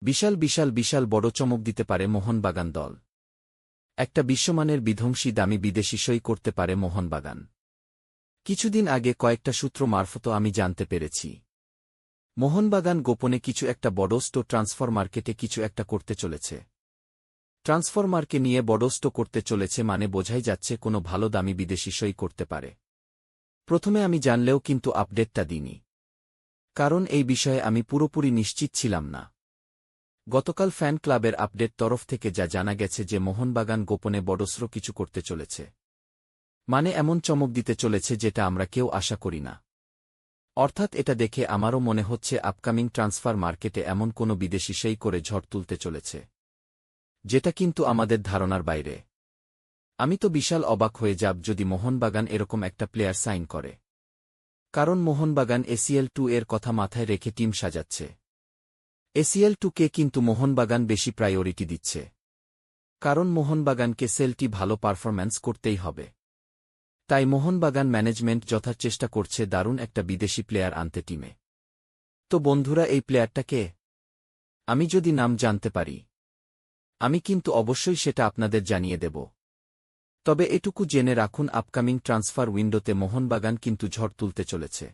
বিশাল বিশাল বিশাল বড় চমক দিতে পারে মোহনবাগান দল। একটা বিশ্বমানের বিধ্বংসী দামি বিদেশি সই করতে পারে মোহনবাগান। কিছুদিন আগে কয়েকটা সূত্র মারফত আমি জানতে পেরেছি। মোহনবাগান গোপনে কিছু একটা বড়স্টো ট্রান্সফার মার্কেটে কিছু একটা করতে চলেছে। ট্রান্সফরমারকে নিয়ে বড়স্টো করতে চলেছে মানে বোঝাই যাচ্ছে কোনো ভালো দামি বিদেশি সই করতে পারে। প্রথমে আমি জানলেও কিন্তু আপডেটটা দিইনি। কারণ এই বিষয়ে আমি পুরোপুরি নিশ্চিত ছিলাম না। গতকাল ফ্যান ক্লাবের আপডেট তরফ থেকে যা জানা গেছে যে মোহনবাগান গোপনে বড়স্র কিছু করতে চলেছে। মানে এমন চমক দিতে চলেছে যেটা আমরা কেউ আশা করি না। অর্থাৎ এটা দেখে আমারও মনে হচ্ছে আপকামিং ট্রান্সফার মার্কেটে এমন কোনো বিদেশি সেই করে ঝড় তুলতে চলেছে। যেটা কিন্তু আমাদের ধারণার বাইরে। আমি তো বিশাল অবাক হয়ে যাব যদি মোহনবাগান এরকম একটা প্লেয়ার সাইন করে। কারণ মোহনবাগান এসিএল টু এর কথা মাথায় রেখে টিম সাজাচ্ছে। এসিএল টুকে কিন্তু মোহনবাগান বেশি প্রায়োরিটি দিচ্ছে। কারণ মোহনবাগানকে সেলটি ভালো পারফরম্যান্স করতেই হবে। তাই মোহনবাগান ম্যানেজমেন্ট যথাচেষ্টা করছে দারুণ একটা বিদেশি প্লেয়ার আনতে টিমে। তো বন্ধুরা, এই প্লেয়ারটাকে আমি যদি নাম জানতে পারি। আমি কিন্তু অবশ্যই সেটা আপনাদের জানিয়ে দেব। তবে এটুকু জেনে রাখুন আপকামিং ট্রান্সফার উইন্ডোতে মোহনবাগান কিন্তু ঝড় তুলতে চলেছে।